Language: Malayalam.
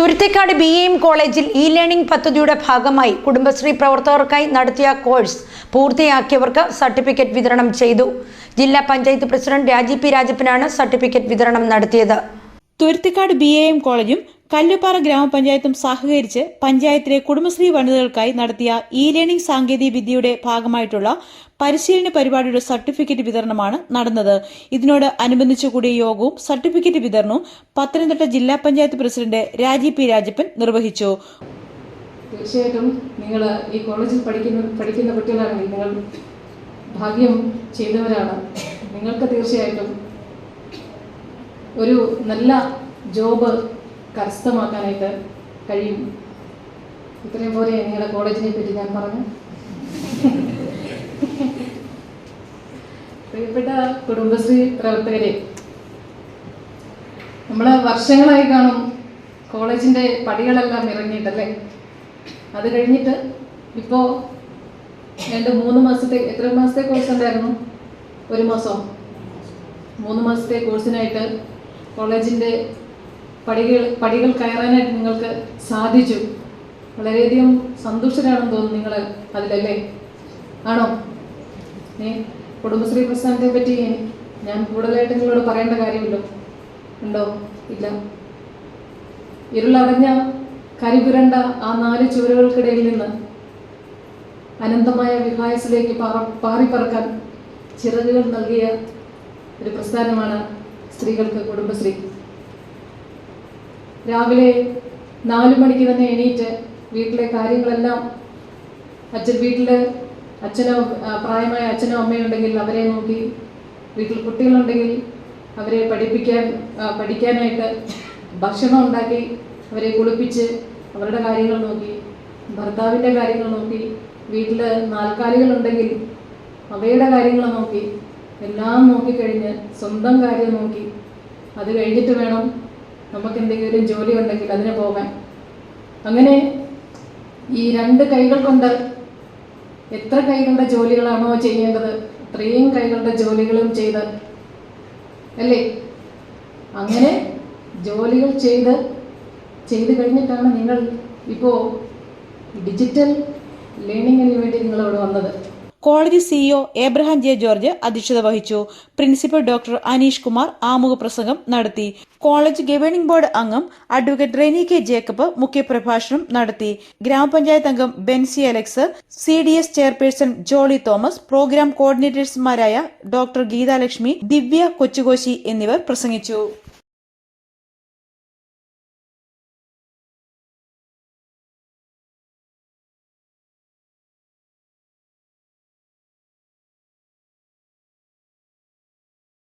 തുരുത്തിക്കാട് ബി എം കോളേജിൽ ഇ ലേണിംഗ് പദ്ധതിയുടെ ഭാഗമായി കുടുംബശ്രീ പ്രവർത്തകർക്കായി നടത്തിയ കോഴ്സ് പൂർത്തിയാക്കിയവർക്ക് സർട്ടിഫിക്കറ്റ് വിതരണം ചെയ്തു. ജില്ലാ പഞ്ചായത്ത് പ്രസിഡന്റ് രാജി പി രാജപ്പനാണ് സർട്ടിഫിക്കറ്റ് വിതരണം നടത്തിയത്. തുരുത്തിക്കാട് ബി എം കോളേജും കല്ലുപ്പാറ ഗ്രാമപഞ്ചായത്തും സഹകരിച്ച് പഞ്ചായത്തിലെ കുടുംബശ്രീ വനിതകൾക്കായി നടത്തിയ ഇ ലേണിംഗ് സാങ്കേതിക വിദ്യയുടെ ഭാഗമായിട്ടുള്ള പരിശീലന പരിപാടിയുടെ സർട്ടിഫിക്കറ്റ് വിതരണമാണ് നടന്നത്. ഇതിനോട് അനുബന്ധിച്ചു കൂടിയ യോഗവും സർട്ടിഫിക്കറ്റ് വിതരണവും പത്തനംതിട്ട ജില്ലാ പഞ്ചായത്ത് പ്രസിഡന്റ് രാജി പി രാജപ്പൻ നിർവഹിച്ചു. തീർച്ചയായിട്ടും നിങ്ങൾ ഈ കോളേജിൽ പഠിക്കുന്ന പഠിക്കുന്ന കുട്ടികളാണെങ്കിൽ നിങ്ങൾ ഭാഗ്യം ചെയ്തവരാണ്. നിങ്ങൾക്ക് തീർച്ചയായിട്ടും ഒരു നല്ല ജോബ് കരസ്ഥമാക്കാനായിട്ട് കഴിയും. ഇത്രയും പോലെ നിങ്ങളുടെ കോളേജിനെ പറ്റി ഞാൻ പറഞ്ഞു. പ്രിയപ്പെട്ട കുടുംബശ്രീ പ്രവർത്തകരെ നമ്മൾ വർഷങ്ങളായി കാണും കോളേജിന്റെ പടികളെല്ലാം ഇറങ്ങിയിട്ടല്ലേ? അത് കഴിഞ്ഞിട്ട് ഇപ്പോൾ രണ്ട് മൂന്ന് മാസത്തെ എത്ര മാസത്തെ കോഴ്സ് ഉണ്ടായിരുന്നു? ഒരു മാസം? മൂന്ന് മാസത്തെ കോഴ്സിനായിട്ട് കോളേജിന്റെ പടികൾ പടികൾ കയറാനായിട്ട് നിങ്ങൾക്ക് സാധിച്ചു. വളരെയധികം സന്തുഷ്ടരാണെന്ന് തോന്നുന്നു നിങ്ങൾ അതിലല്ലേ? ആണോ? ഏ കുടുംബശ്രീ പ്രസ്ഥാനത്തെ പറ്റി ഞാൻ കൂടുതലായിട്ട് നിങ്ങളോട് പറയേണ്ട കാര്യമില്ലോ ഉണ്ടോ? ഇല്ല. ഇരുളടഞ്ഞ കരിപുരണ്ട ആ നാല് ചുവരുകൾക്കിടയിൽ നിന്ന് അനന്തമായ വിഹായസിലേക്ക് പാറ പാറിപ്പറക്കാൻ ചിറകുകൾ നൽകിയ ഒരു പ്രസ്ഥാനമാണ് സ്ത്രീകൾക്ക് കുടുംബശ്രീ. രാവിലെ നാലു മണിക്ക് തന്നെ എണീറ്റ് വീട്ടിലെ കാര്യങ്ങളെല്ലാം അച്ഛൻ വീട്ടിൽ അച്ഛനോ പ്രായമായ അച്ഛനോ അമ്മയോ ഉണ്ടെങ്കിൽ അവരെ നോക്കി വീട്ടിൽ കുട്ടികളുണ്ടെങ്കിൽ അവരെ പഠിപ്പിക്കാൻ പഠിക്കാനായിട്ട് ഭക്ഷണം ഉണ്ടാക്കി അവരെ കുളിപ്പിച്ച് അവരുടെ കാര്യങ്ങൾ നോക്കി ഭർത്താവിന്റെ കാര്യങ്ങൾ നോക്കി വീട്ടിൽ നാൽക്കാലികളുണ്ടെങ്കിൽ അവയുടെ കാര്യങ്ങൾ നോക്കി എല്ലാം നോക്കിക്കഴിഞ്ഞ് സ്വന്തം കാര്യം നോക്കി അത് കഴിഞ്ഞിട്ട് വേണം നമുക്ക് എന്തെങ്കിലും ജോലി ഉണ്ടെങ്കിൽ അതിന് പോകാൻ. അങ്ങനെ ഈ രണ്ട് കൈകൾ കൊണ്ട് എത്ര കൈകളുടെ ജോലികളാണോ ചെയ്യേണ്ടത് അത്രയും കൈകളുടെ ജോലികളും ചെയ്ത് അല്ലേ? അങ്ങനെ ജോലികൾ ചെയ്ത് ചെയ്ത് കഴിഞ്ഞിട്ടാണ് നിങ്ങൾ ഇപ്പോൾ ഡിജിറ്റൽ ലേണിങ്ങിന് വേണ്ടി നിങ്ങളിവിടെ വന്നത്. College CEO Abraham J George അധ്യക്ഷത വഹിച്ചു. പ്രിൻസിപ്പൽ ഡോക്ടർ അനീഷ് കുമാർ ആമുഖ പ്രസംഗം നടത്തി. കോളേജ് ഗവേണിംഗ് ബോർഡ് അംഗം അഡ്വക്കേറ്റ് റെനി കെ ജേക്കബ് മുഖ്യപ്രഭാഷണം നടത്തി. ഗ്രാമപഞ്ചായത്ത് അംഗം Benzy Alex C D S chairperson Jolly Thomas program കോർഡിനേറ്റേഴ്സുമാരായ doctor Geethalakshmi Divya Kochukoshy എന്നിവർ പ്രസംഗിച്ചു.